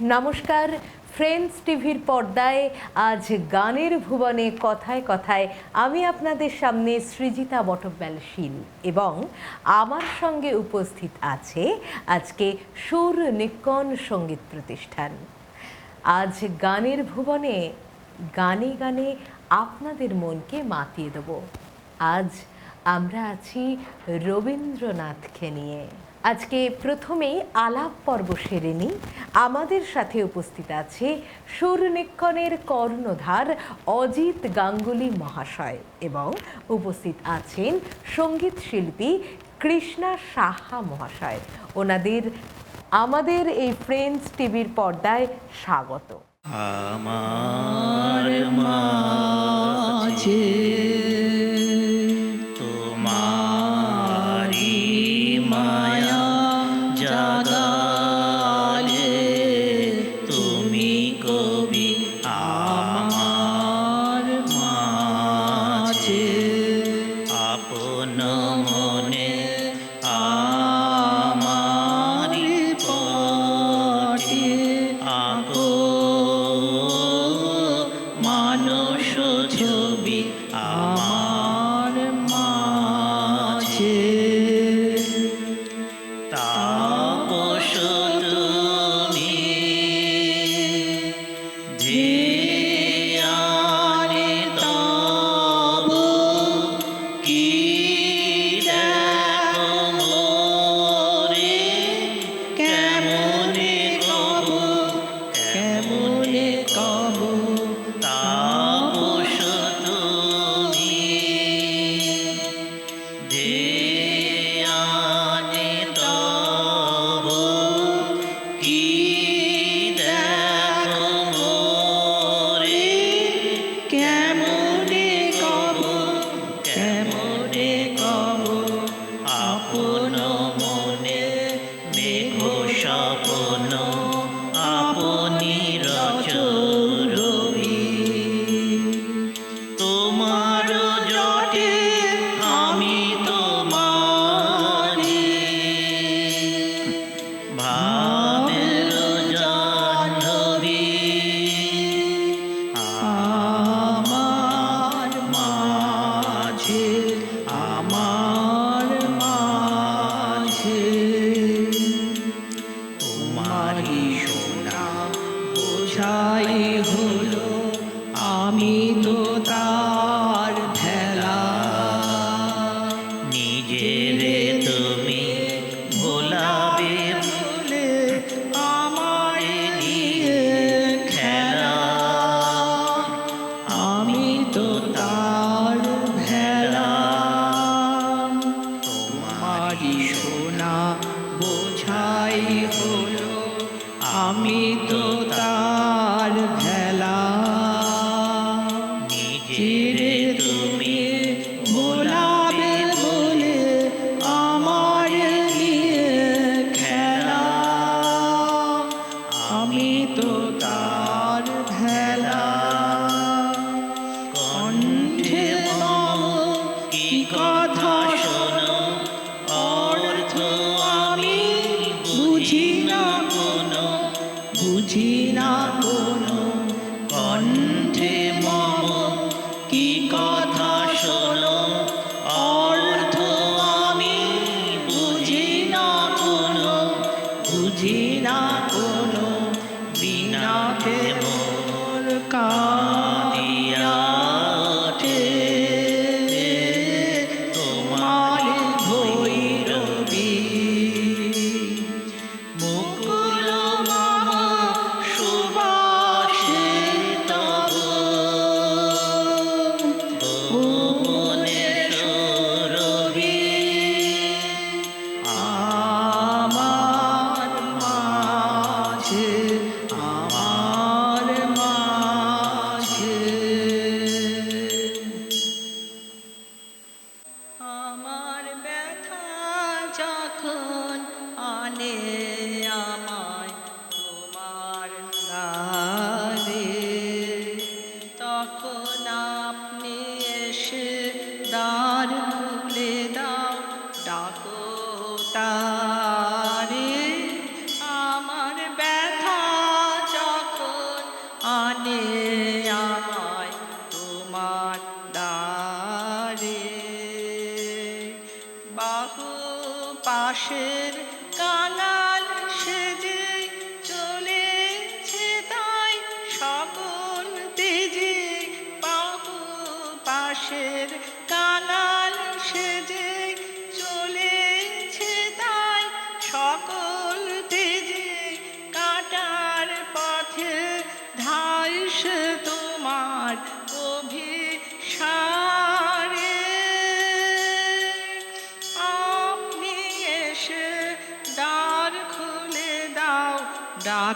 নমস্কার ফ্রেন্ডস টিভির পর্দায় আজ গানের ভুবনে কথায় কথায় আমি আপনাদের সামনে সৃজিতা বটব্যাল শীল এবং আমার সঙ্গে উপস্থিত আছে আজকে সুর নিকন সংগীত প্রতিষ্ঠান। আজ গানের ভুবনে গানে গানে আপনাদের মনকে মাতিয়ে দেব। আজ আমরা আছি রবীন্দ্রনাথকে নিয়ে। আজকে প্রথমেই আলাপ পর্ব সেরে নিই। আমাদের সাথে উপস্থিত আছে সুরনিক্ষণের কর্ণধার অজিত গাঙ্গুলি মহাশয় এবং উপস্থিত আছেন সংগীত শিল্পী কৃষ্ণা সাহা মহাশয়। ওনাদের আমাদের এই ফ্রেন্ডস টিভির পর্দায় স্বাগত। আমার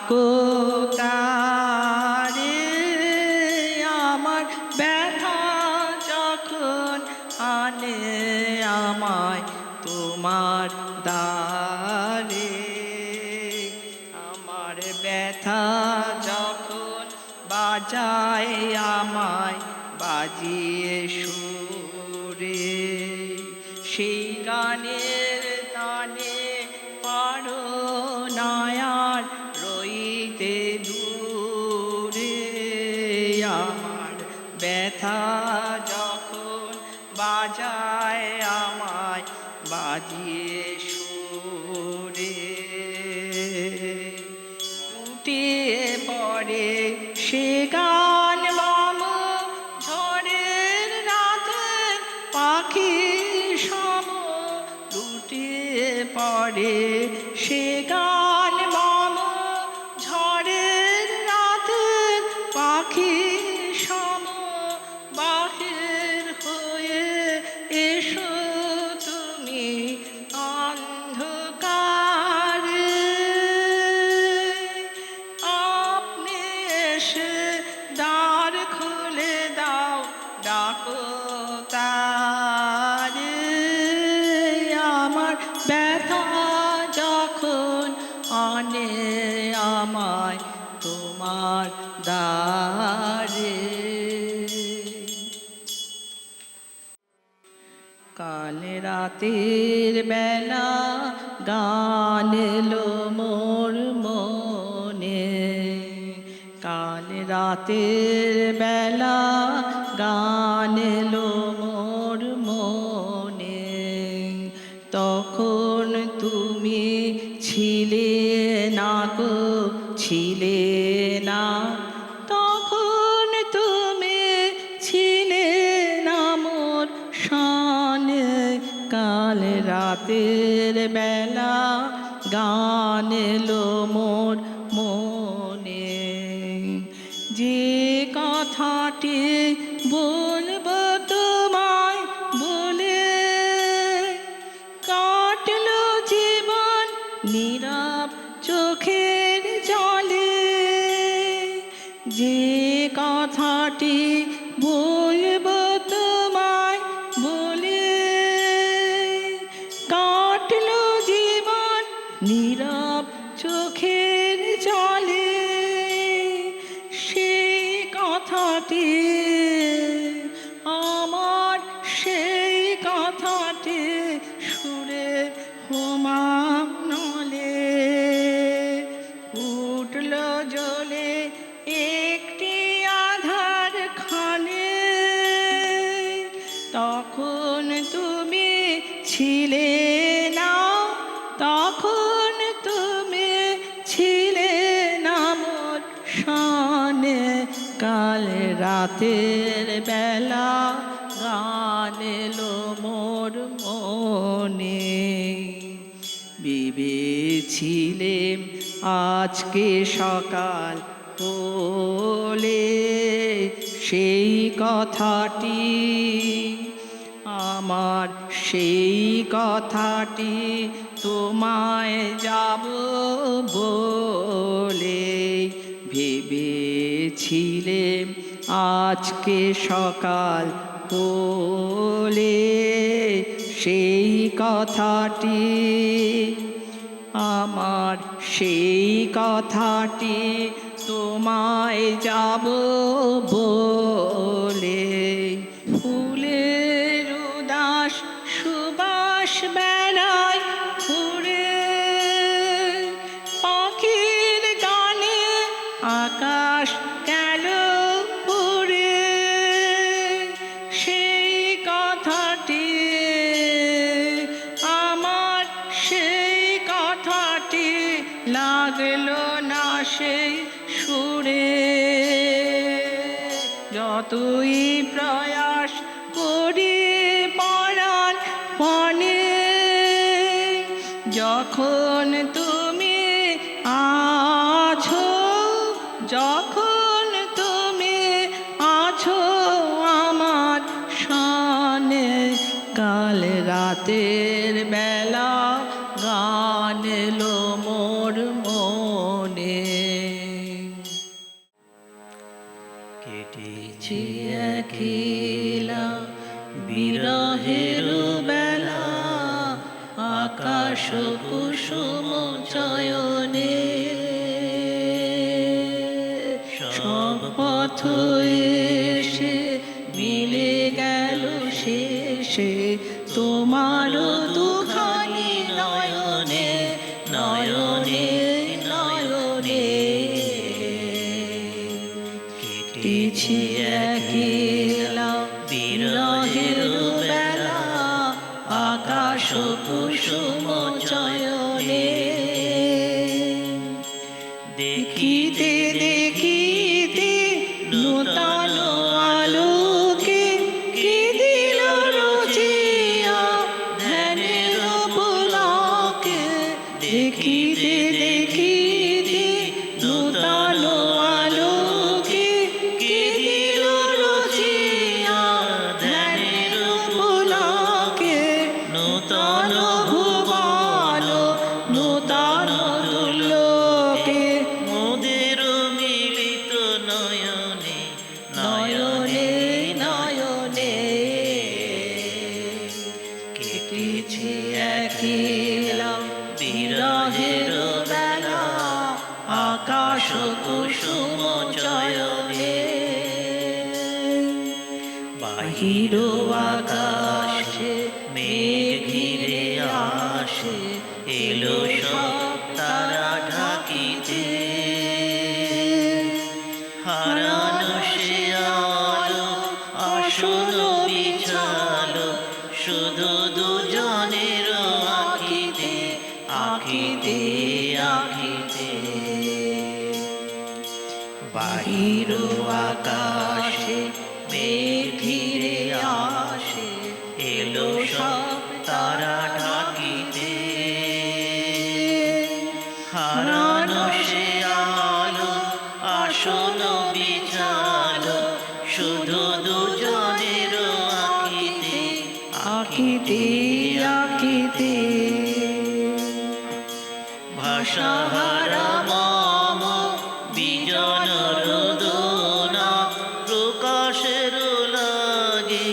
को बैठा जा রাতের বেলা গান এলো মোর মনে। কাল রাতের বেলা কাল রাতের বেলা গান এলো মোর এই কথাটি তোমায় যাব বলে ভেবেছিলে আজকে সকাল বলে সেই কথাটি। আমার সেই কথাটি তোমায় যাব বলে সেই সুরে যতই প্রায় চয়নে সব পথয়ে Hara. প্রকাশের লাগি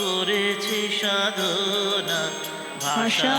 করেছি সাধনা ভাষা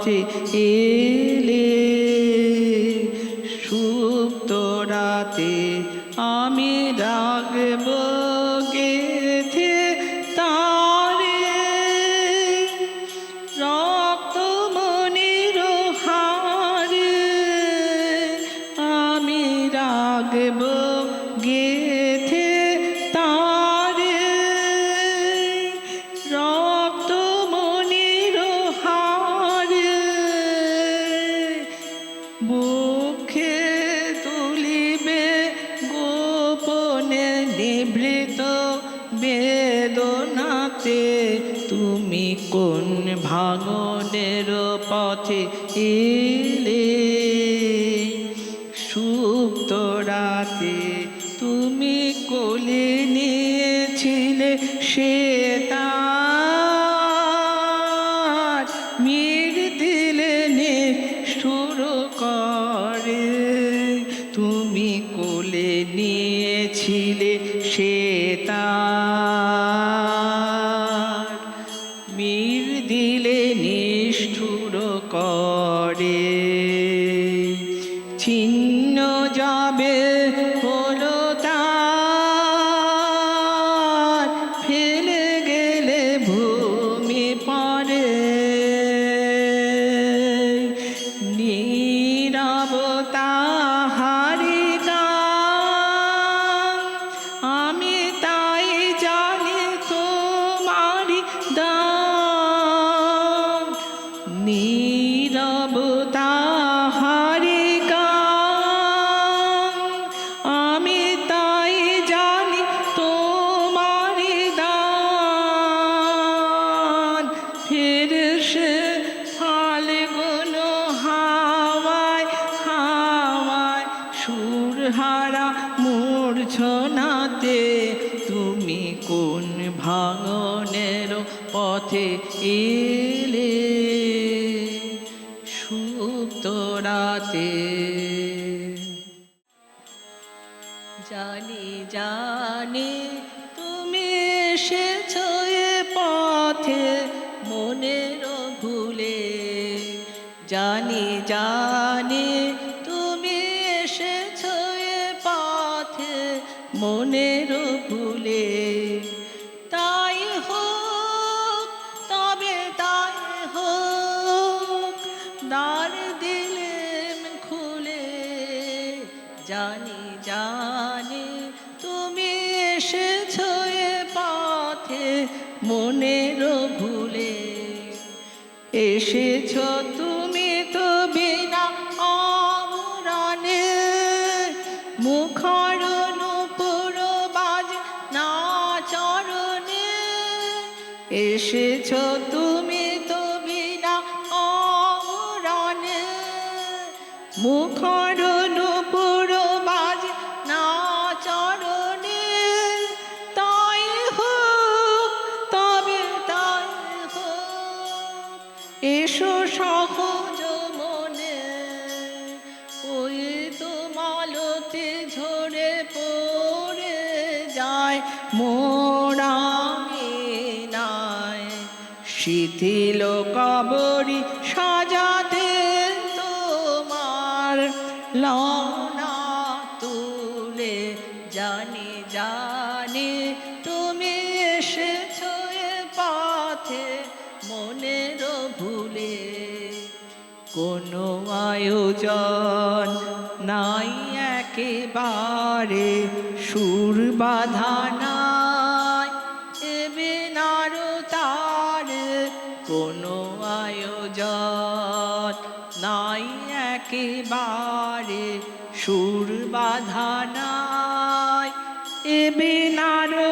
হচ্ছে করে মনের ভুলে পারে সুর বাধানায় এবে নারো তার কোনো আয়োজন নাই। একেবারে সুর বাধানায় এবে নারো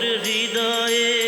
মোর হৃদয়ে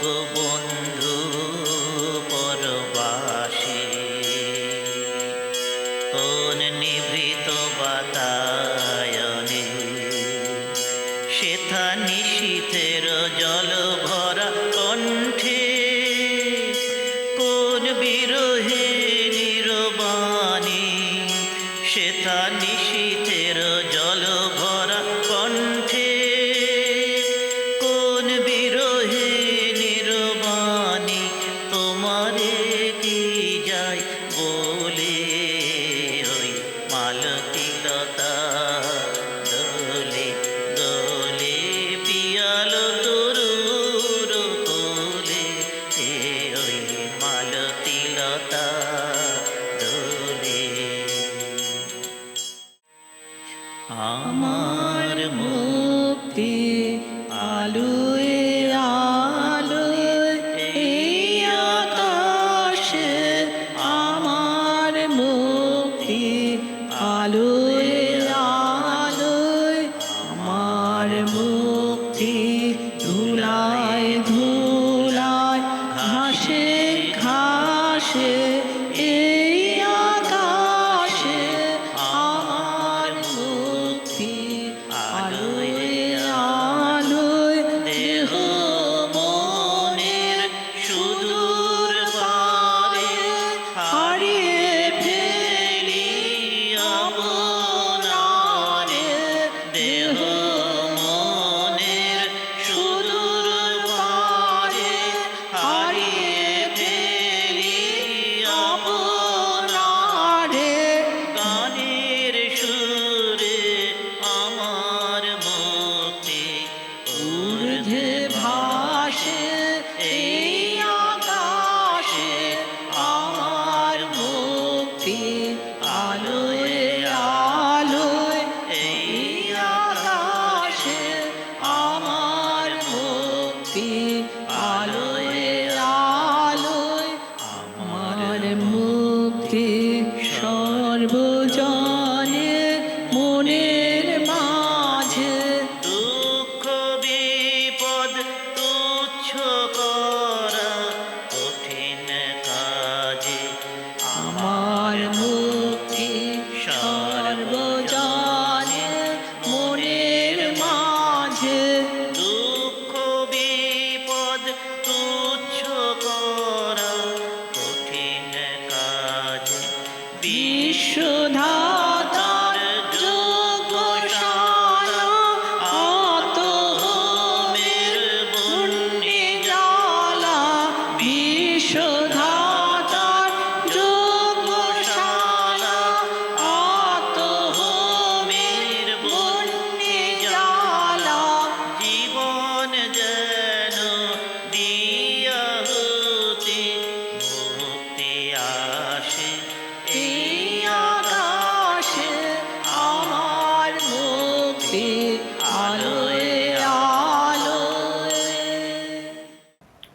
Bye.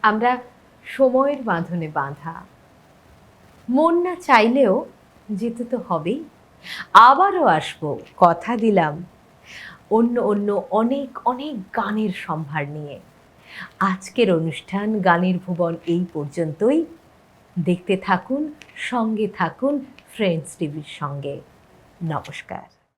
আমরা সময়ের বাঁধনে বাঁধা। মন না চাইলেও যেতে তো হবেই। আবারও আসব, কথা দিলাম। অন্য অন্য অনেক অনেক গানের সম্ভার নিয়ে। আজকের অনুষ্ঠান, গানের ভুবন এই পর্যন্তই। দেখতে থাকুন, সঙ্গে থাকুন ফ্রেন্ডস টিভির সঙ্গে। নমস্কার।